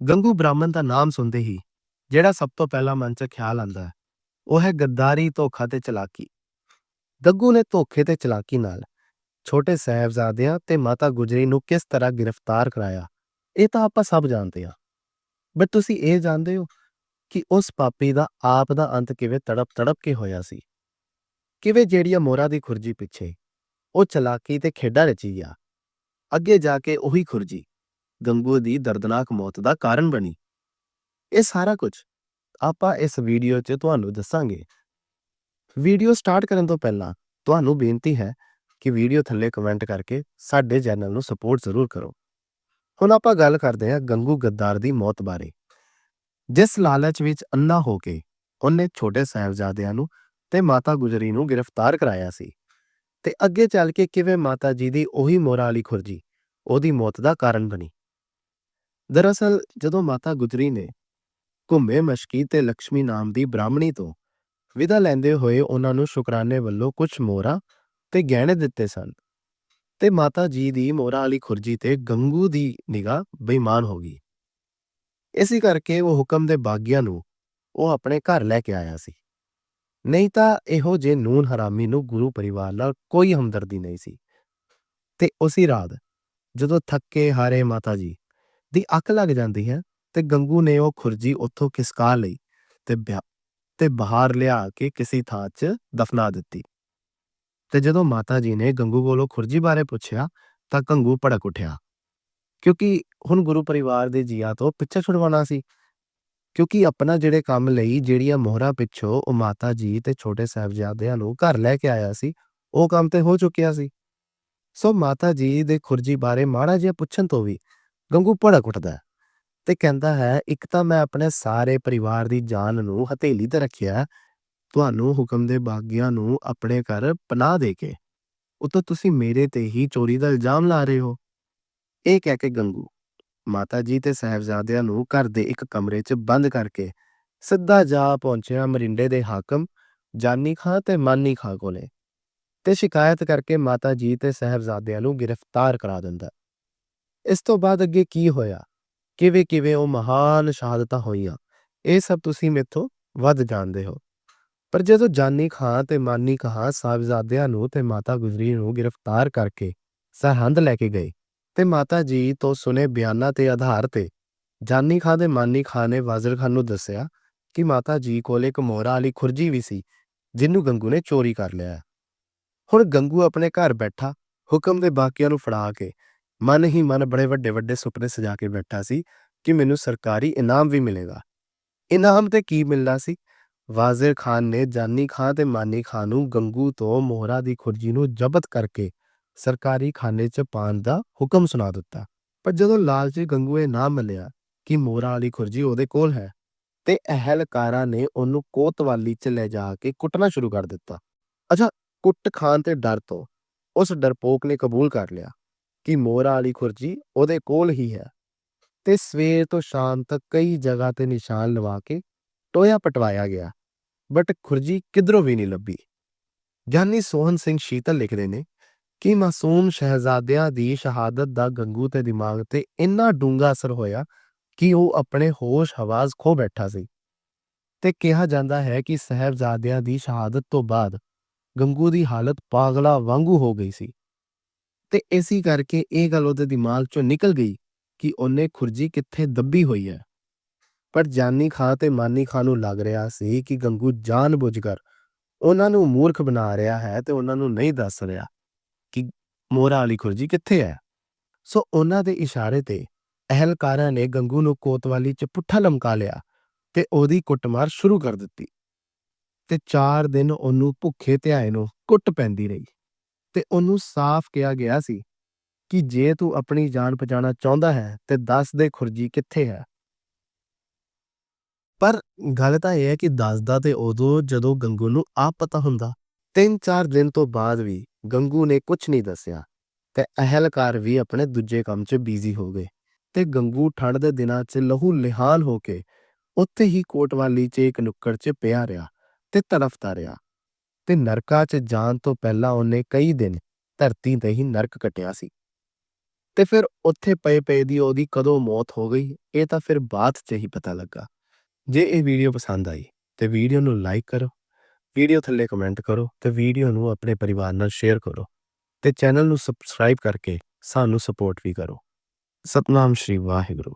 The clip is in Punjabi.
ਗੰਗੂ ਬ੍ਰਾਹਮਣ ਦਾ ਨਾਮ ਸੁਣਦੇ ਹੀ ਜਿਹੜਾ ਸਭ ਤੋਂ ਪਹਿਲਾਂ ਮਨ 'ਚ ਖਿਆਲ ਆਂਦਾ ਹੈ, ਉਹ ਹੈ ਗੱਦਾਰੀ ਧੋਖਾ ਤੇ ਚਲਾਕੀ। ਗੱਗੂ ਨੇ ਧੋਖੇ ਤੇ ਚਲਾਕੀ ਨਾਲ ਛੋਟੇ ਸਾਹਿਬਜ਼ਾਦਿਆਂ ਤੇ ਮਾਤਾ ਗੁਜਰੀ ਨੂੰ ਕਿਸ ਤਰ੍ਹਾਂ ਗ੍ਰਿਫਤਾਰ ਕਰਾਇਆ, ਇਹ ਤਾਂ ਆਪਾਂ ਸਭ ਜਾਣਦੇ ਹਾਂ। ਬਟ ਤੁਸੀਂ ਇਹ ਜਾਣਦੇ ਹੋ ਕਿ ਉਸ ਪਾਪੀ ਦਾ ਆਪ ਦਾ ਅੰਤ ਕਿਵੇਂ ਤੜਪ ਤੜਪ ਕੇ ਹੋਇਆ ਸੀ? ਕਿਵੇਂ ਜਿਹੜੀਆਂ ਮੋਰਾ ਦੀ ਖੁਰਜੀ ਪਿੱਛੇ ਉਹ ਚਲਾਕੀ ਤੇ ਖੇਡਾਂ ਰਚੀ ਆ, ਅੱਗੇ ਜਾ ਕੇ ਉਹੀ ਖੁਰਜੀ। ਗੰਗੂ ਦੀ ਦਰਦਨਾਕ ਮੌਤ ਦਾ ਕਾਰਨ ਬਣੀ। ਇਹ ਸਾਰਾ ਕੁਝ ਆਪਾਂ ਇਸ ਵੀਡੀਓ 'ਚ ਤੁਹਾਨੂੰ ਦੱਸਾਂਗੇ। ਵੀਡੀਓ ਸਟਾਰਟ ਕਰਨ ਤੋਂ ਪਹਿਲਾਂ ਤੁਹਾਨੂੰ ਬੇਨਤੀ ਹੈ ਕਿ ਵੀਡੀਓ ਥੱਲੇ ਕਮੈਂਟ ਕਰਕੇ ਸਾਡੇ ਚੈਨਲ ਨੂੰ ਸਪੋਰਟ ਜ਼ਰੂਰ ਕਰੋ। ਹੁਣ ਆਪਾਂ ਗੱਲ ਕਰਦੇ ਹਾਂ ਗੰਗੂ ਗੱਦਾਰ ਦੀ ਮੌਤ ਬਾਰੇ। ਜਿਸ ਲਾਲਚ ਵਿੱਚ ਅੰਨਾ ਹੋ ਕੇ ਉਹਨੇ ਛੋਟੇ ਸਾਹਿਬਜ਼ਾਦਿਆਂ ਨੂੰ ਤੇ ਮਾਤਾ ਗੁਜਰੀ ਨੂੰ ਗ੍ਰਿਫਤਾਰ ਕਰਾਇਆ ਸੀ ਤੇ ਅੱਗੇ ਚੱਲ ਕੇ ਕਿਵੇਂ ਮਾਤਾ ਜੀ ਦੀ ਉਹੀ ਮੋਰਾ ਵਾਲੀ ਖੁਰਜੀ ਉਹਦੀ ਮੌਤ ਦਾ ਕਾਰਨ ਬਣੀ। ਦਰਅਸਲ, ਜਦੋਂ ਮਾਤਾ ਗੁਜਰੀ ਨੇ ਘੁੰਮੇ ਮਸ਼ਕੀ ਤੇ ਲక్ష్ਮੀ ਨਾਮ ਦੀ ਬ੍ਰਾਹਮਣੀ ਤੋਂ ਵਿਦਾ ਲੈਂਦੇ ਹੋਏ ਉਹਨਾਂ ਨੂੰ ਸ਼ੁਕਰਾਨੇ ਵੱਲੋਂ ਕੁਝ ਮੋਹਰਾਂ ਤੇ ਗਹਿਣੇ ਦਿੱਤੇ ਸਨ ਤੇ ਮਾਤਾ ਜੀ ਦੀ ਮੋਹਰਾਂ ਵਾਲੀ ਖੁਰਜੀ ਤੇ ਗੰਗੂ ਦੀ ਨਿਗਾਹ ਬੇਈਮਾਨ ਹੋ ਗਈ। ਇਸੇ ਕਰਕੇ ਉਹ ਹੁਕਮ ਦੇ ਬਾਗੀਆਂ ਨੂੰ ਉਹ ਆਪਣੇ ਘਰ ਲੈ ਕੇ ਆਇਆ ਸੀ। ਨਹੀਂ ਤਾਂ ਇਹੋ ਜੇ ਨੂਨ ਹਰਾਮੀ ਨੂੰ ਗੁਰੂ ਪਰਿਵਾਰ ਨਾਲ ਕੋਈ ਹਮਦਰਦੀ ਨਹੀਂ ਸੀ। ਤੇ ਉਸੇ ਰਾਤ ਜਦੋਂ ਥੱਕੇ ਹਾਰੇ ਮਾਤਾ ਜੀ ਦੀ ਅੱਖ ਲੱਗ ਜਾਂਦੀ ਹੈ ਤੇ ਗੰਗੂ ਨੇ ਉਹ ਖੁਰਜੀ ਉੱਥੋਂ ਖਿਸਕਾ ਲਈ ਤੇ ਤੇ ਬਾਹਰ ਲਿਆ ਕੇ ਕਿਸੇ ਥਾਂ 'ਚ ਦਫਨਾ ਦਿੱਤੀ। ਤੇ ਜਦੋਂ ਮਾਤਾ ਜੀ ਨੇ ਗੰਗੂ ਕੋਲੋਂ ਖੁਰਜੀ ਬਾਰੇ ਪੁੱਛਿਆ ਤਾਂ ਗੰਗੂ ਭੜਕ ਉੱਠਿਆ। ਕਿਉਂਕਿ ਹੁਣ ਗੁਰੂ ਪਰਿਵਾਰ ਦੇ ਜੀਆਂ ਤੋਂ ਪਿੱਛੇ ਛੁਡਵਾਉਣਾ ਸੀ। ਕਿਉਂਕਿ ਆਪਣਾ ਜਿਹੜੇ ਕੰਮ ਲਈ ਜਿਹੜੀਆਂ ਮੋਹਰਾਂ ਪਿੱਛੋਂ ਉਹ ਮਾਤਾ ਜੀ ਤੇ ਛੋਟੇ ਸਾਹਿਬਜ਼ਾਦਿਆਂ ਨੂੰ ਘਰ ਲੈ ਕੇ ਆਇਆ ਸੀ, ਉਹ ਕੰਮ ਤੇ ਹੋ ਚੁੱਕਿਆ ਸੀ। ਸੋ ਮਾਤਾ ਜੀ ਦੇ ਖੁਰਜੀ ਬਾਰੇ ਮਾੜਾ ਜਿਹਾ ਪੁੱਛਣ ਤੋਂ ਵੀ ਗੰਗੂ ਭੜਕ ਉੱਠਦਾ ਤੇ ਕਹਿੰਦਾ ਹੈ, ਇੱਕ ਤਾਂ ਮੈਂ ਆਪਣੇ ਸਾਰੇ ਪਰਿਵਾਰ ਦੀ ਜਾਨ ਨੂੰ ਹਥੇਲੀ ਤੇ ਰੱਖਿਆ ਤੁਹਾਨੂੰ ਹੁਕਮ ਦੇ ਬਾਗੀਆਂ ਨੂੰ ਆਪਣੇ ਘਰ ਪਨਾਹ ਦੇ ਕੇ। ਉਤੋਂ ਤੁਸੀਂ ਮੇਰੇ ਤੇ ਹੀ ਚੋਰੀ ਦਾ ਇਲਜ਼ਾਮ ਲਾ ਰਹੇ ਹੋ। ਇਹ ਕਹਿ ਕੇ ਗੰਗੂ ਮਾਤਾ ਜੀ ਤੇ ਸਾਹਿਬਜ਼ਾਦਿਆਂ ਨੂੰ ਘਰ ਦੇ ਇੱਕ ਕਮਰੇ 'ਚ ਬੰਦ ਕਰਕੇ ਸਿੱਧਾ ਜਾ ਪਹੁੰਚਿਆ ਮਰਿੰਡੇ ਦੇ ਹਾਕਮ ਜਾਨੀ ਖਾਂ ਤੇ ਮਾਨੀ ਖਾਂ ਕੋਲੇ ਤੇ ਸ਼ਿਕਾਇਤ ਕਰਕੇ ਮਾਤਾ ਜੀ ਤੇ ਸਾਹਿਬਜ਼ਾਦਿਆਂ ਨੂੰ ਗ੍ਰਿਫਤਾਰ ਕਰਾ ਦਿੰਦਾ ਇਸ ਤੋਂ ਬਾਅਦ ਅੱਗੇ ਕੀ ਹੋਇਆ? ਕਿਵੇਂ ਕਿਵੇਂ ਉਹ ਮਹਾਨ ਸ਼ਹਾਦਤਾਂ ਹੋਈਆਂ? ਇਹ ਸਭ ਤੁਸੀਂ ਮੇਥੋਂ ਵੱਧ ਜਾਣਦੇ ਹੋ। ਪਰ ਜਦੋਂ ਜਾਨੀ ਖਾਂ ਤੇ ਮਾਨੀ ਖਾਂ ਸਾਹਿਬਜ਼ਾਦਿਆਂ ਨੂੰ ਤੇ ਮਾਤਾ ਗੁਜਰੀ ਨੂੰ ਗ੍ਰਿਫਤਾਰ ਕਰਕੇ ਸਰਹੰਦ ਲੈ ਕੇ ਗਏ ਤੇ ਮਾਤਾ ਜੀ ਤੋਂ ਸੁਨੇ ਬਿਆਨਾਂ ਤੇ ਆਧਾਰ ਤੇ ਜਾਨੀ ਖਾਂ ਤੇ ਮਾਨੀ ਖਾਂ ਨੇ ਵਾਜ਼ਰ ਖਾਨ ਨੂੰ ਦੱਸਿਆ ਕਿ ਮਾਤਾ ਜੀ ਕੋਲ ਇੱਕ ਮੋਹਰਾ ਵਾਲੀ ਖੁਰਜੀ ਵੀ ਸੀ ਜਿਹਨੂੰ ਗੰਗੂ ਨੇ ਚੋਰੀ ਕਰ ਲਿਆ। ਹੁਣ ਗੰਗੂ ਆਪਣੇ ਘਰ ਬੈਠਾ, ਹੁਕਮ ਦੇ ਬਾਕੀਆਂ ਨੂੰ ਫੜਾ ਕੇ ਮਨ ਹੀ ਮਨ ਬੜੇ ਵੱਡੇ ਵੱਡੇ ਸੁਪਨੇ ਸਜਾ ਕੇ ਬੈਠਾ ਸੀ ਕਿ ਮੈਨੂੰ ਸਰਕਾਰੀ ਇਨਾਮ ਵੀ ਮਿਲੇਗਾ। ਇਨਾਮ ਤੇ ਕੀ ਮਿਲਣਾ ਸੀ? ਵਾਜ਼ਿਰ ਖਾਨ ਨੇ ਜਾਨੀ ਖਾਂ ਤੇ ਮਾਨੀ ਖਾਂ ਨੂੰ ਗੰਗੂ ਤੋਂ ਮੋਹਰਾ ਦੀ ਖੁਰਜੀ ਨੂੰ ਜ਼ਬਤ ਕਰਕੇ ਸਰਕਾਰੀ ਖਾਨੇ 'ਚ ਪਾਉਣ ਦਾ ਹੁਕਮ ਸੁਣਾ ਦਿੱਤਾ। ਪਰ ਜਦੋਂ ਲਾਲਚੀ ਗੰਗੂ ਇਹ ਨਾ ਮਿਲਿਆ ਕਿ ਮੋਹਰਾ ਵਾਲੀ ਖੁਰਜੀ ਉਹਦੇ ਕੋਲ ਹੈ, ਤੇ ਅਹਿਲਕਾਰਾਂ ਨੇ ਉਹਨੂੰ ਕੋਤਵਾਲੀ 'ਚ ਲੈ ਜਾ ਕੇ ਕੁੱਟਣਾ ਸ਼ੁਰੂ ਕਰ ਦਿੱਤਾ। ਅੱਛਾ, ਕੁੱਟ ਖਾਨ ਤੇ ਡਰ ਤੋਂ ਉਸ ਡਰਪੋਕ ਨੇ ਕਬੂਲ ਕਰ ਲਿਆ। ਕਿ ਮੋਹਰਾ ਵਾਲੀ ਖੁਰਜੀ ਉਹਦੇ ਕੋਲ ਹੀ ਹੈ। ਤੇ ਸਵੇਰ ਤੋਂ ਸ਼ਾਮ ਤੱਕ ਕਈ ਜਗ੍ਹਾ ਤੇ ਨਿਸ਼ਾਨ ਲਵਾ ਕੇ ਟੋਇਆ ਪਟਵਾਇਆ ਗਿਆ, ਬਟ ਖੁਰਜੀ ਕਿਧਰੋਂ ਵੀ ਨਹੀਂ ਲੱਭੀ। ਗਿਆਨੀ ਸੋਹਨ ਸਿੰਘ ਸ਼ੀਤਲ ਲਿਖਦੇ ਨੇ ਕਿ ਮਾਸੂਮ ਸ਼ਹਿਜ਼ਾਦਿਆਂ ਦੀ ਸ਼ਹਾਦਤ ਦਾ ਗੰਗੂ ਤੇ ਦਿਮਾਗ ਤੇ ਇੰਨਾ ਡੂੰਘਾ ਅਸਰ ਹੋਇਆ ਕਿ ਉਹ ਆਪਣੇ ਹੋਸ਼ ਹਵਾਸ ਖੋ ਬੈਠਾ ਸੀ। ਤੇ ਕਿਹਾ ਜਾਂਦਾ ਹੈ ਕਿ ਸਹਿਬਜ਼ਾਦਿਆਂ ਦੀ ਸ਼ਹਾਦਤ ਤੋਂ ਬਾਅਦ ਗੰਗੂ ਦੀ ਹਾਲਤ ਪਾਗਲਾ ਵਾਂਗੂ ਹੋ ਗਈ ਸੀ। ਤੇ ਇਸੇ ਕਰਕੇ ਇਹ ਗੱਲ ਉਹਦੇ ਦਿਮਾਗ ਚੋਂ ਨਿਕਲ ਗਈ ਕਿ ਉਹਨੇ ਖੁਰਜੀ ਕਿੱਥੇ ਦੱਬੀ ਹੋਈ ਹੈ। ਪਰ ਜਾਨੀ ਖਾਂ ਤੇ ਮਾਨੀ ਖਾਂ ਨੂੰ ਲੱਗ ਰਿਹਾ ਸੀ ਕਿ ਗੰਗੂ ਜਾਣਬੁੱਝਕਰ ਉਹਨਾਂ ਨੂੰ ਮੂਰਖ ਬਣਾ ਰਿਹਾ ਹੈ ਤੇ ਉਹਨਾਂ ਨੂੰ ਨਹੀਂ ਦੱਸ ਰਿਹਾ ਕਿ ਮੋਹਰਾ ਵਾਲੀ ਖੁਰਜੀ ਕਿੱਥੇ ਹੈ। ਸੋ ਉਹਨਾਂ ਦੇ ਇਸ਼ਾਰੇ ਤੇ ਅਹਿਲਕਾਰਾਂ ਨੇ ਗੰਗੂ ਨੂੰ ਕੋਤਵਾਲੀ 'ਚ ਪੁੱਠਾ ਲਮਕਾ ਲਿਆ ਤੇ ਉਹਦੀ ਕੁੱਟਮਾਰ ਸ਼ੁਰੂ ਕਰ ਦਿੱਤੀ। ਤੇ 4 ਦਿਨ ਉਹਨੂੰ ਭੁੱਖੇ ਧਿਆਏ ਨੂੰ ਕੁੱਟ ਪੈਂਦੀ ਰਹੀ। ਤੇ ਉਹਨੂੰ ਸਾਫ਼ ਕਿਹਾ ਗਿਆ ਸੀ ਕਿ ਜੇ ਤੂੰ ਆਪਣੀ ਜਾਨ ਬਚਾਉਣਾ ਚਾਹੁੰਦਾ ਹੈ ਤੇ ਦੱਸ ਦੇ ਖੁਰਜੀ ਕਿੱਥੇ ਹੈ। ਪਰ ਗੱਲ ਤਾਂ ਇਹ ਹੈ ਕਿ ਦੱਸਦਾ ਤੇ ਉਦੋਂ ਜਦੋਂ ਗੰਗੂ ਨੂੰ ਆਪ ਪਤਾ ਹੁੰਦਾ 3-4 ਦਿਨ ਤੋਂ ਬਾਅਦ ਵੀ ਗੰਗੂ ਨੇ ਕੁਝ ਨਹੀਂ ਦੱਸਿਆ ਤੇ ਅਹਿਲਕਾਰ ਵੀ ਆਪਣੇ ਦੂਜੇ ਕੰਮ 'ਚ ਬਿਜ਼ੀ ਹੋ ਗਏ ਤੇ ਗੰਗੂ ਠੰਡ ਦੇ ਦਿਨਾਂ 'ਚ ਲਹੂ ਲਿਹਾਲ ਹੋ ਕੇ ਉੱਥੇ ਹੀ ਕੋਟਵਾਲੀ 'ਚ ਇੱਕ ਨੁੱਕੜ 'ਚ ਪਿਆ ਰਿਹਾ ਤੇ ਤੜਫਦਾ ਰਿਹਾ। ਤੇ ਨਰਕਾਂ 'ਚ ਜਾਣ ਤੋਂ ਪਹਿਲਾਂ ਉਹਨੇ ਕਈ ਦਿਨ ਧਰਤੀ ਤੇ ਹੀ ਨਰਕ ਕਟਿਆ ਸੀ। ਤੇ ਫਿਰ ਉੱਥੇ ਪਏ ਪਏ ਦੀ ਉਹਦੀ ਕਦੋਂ ਮੌਤ ਹੋ ਗਈ, ਇਹ ਤਾਂ ਫਿਰ ਬਾਅਦ 'ਚ ਹੀ ਪਤਾ ਲੱਗਾ। ਜੇ ਇਹ ਵੀਡੀਓ ਪਸੰਦ ਆਈ, ਤੇ ਵੀਡੀਓ ਨੂੰ ਲਾਈਕ ਕਰੋ, ਵੀਡੀਓ ਥੱਲੇ ਕਮੈਂਟ ਕਰੋ, ਤੇ ਵੀਡੀਓ ਨੂੰ ਆਪਣੇ ਪਰਿਵਾਰ ਨਾਲ ਸ਼ੇਅਰ ਕਰੋ, ਤੇ ਚੈਨਲ ਨੂੰ ਸਬਸਕ੍ਰਾਈਬ ਕਰਕੇ ਸਾਨੂੰ ਸਪੋਰਟ ਵੀ ਕਰੋ। ਸਤਨਾਮ ਸ਼੍ਰੀ ਵਾਹਿਗੁਰੂ।